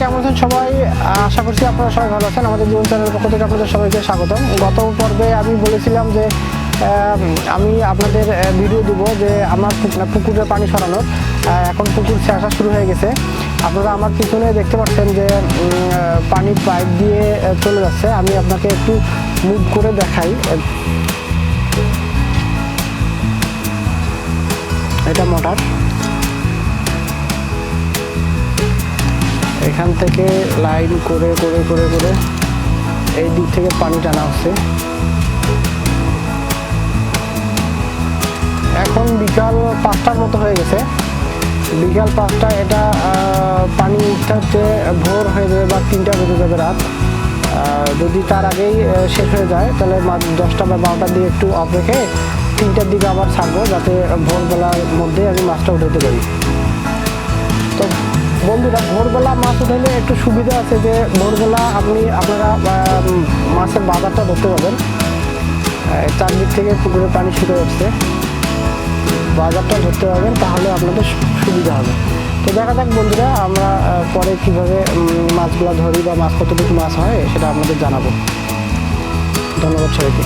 কেমন আছেন সবাই? আশা করছি আপনারা সবাই ভালো আছেন। আমাদের জীবন চ্যানেলের পক্ষ থেকে আপনাদের সবাইকে স্বাগতম। গত পর্বে আমি বলেছিলাম যে আমি আপনাদের ভিডিও দিব যে, আমার পুকুরের পানি সরানোর। এখন পুকুর শেষা শুরু হয়ে গেছে। আপনারা আমার পিছনে দেখতে পাচ্ছেন যে পানির পাইপ দিয়ে চলে যাচ্ছে। আমি আপনাকে একটু মুভ করে দেখাই। এটা মোটর। এখান থেকে লাইন করে করে করে করে এই দিক থেকে পানি টানা হচ্ছে। এখন বিকাল পাঁচটার মতো হয়ে গেছে। বিকাল পাঁচটা এটা পানি উঠতে হচ্ছে ভোর হয়ে যাবে বা তিনটা বেজে যাবে রাত। যদি তার আগেই শেষ হয়ে যায়, তাহলে দশটা বা বারোটার দিকে একটু অফ রেখে তিনটার দিকে আবার ছাড়বো, যাতে ভোরবেলার মধ্যে আমি মাছটা উঠাতে পারি। বন্ধুরা, ভোরবেলা মাছ উঠাইলে একটু সুবিধা আছে যে ভোরবেলা আপনি আপনারা মাছের বাজারটা ধরতে পারবেন। চারদিক থেকে পুকুরে পানি শুরু হচ্ছে বাজারটা ধরতে পারবেন, তাহলে আপনাদের সুবিধা হবে। তো দেখা যাক বন্ধুরা, আমরা পরে কীভাবে মাছগুলো ধরি বা মাছ কতটুকু মাছ হয়, সেটা আপনাদের জানাব। ধন্যবাদ সবাইকে।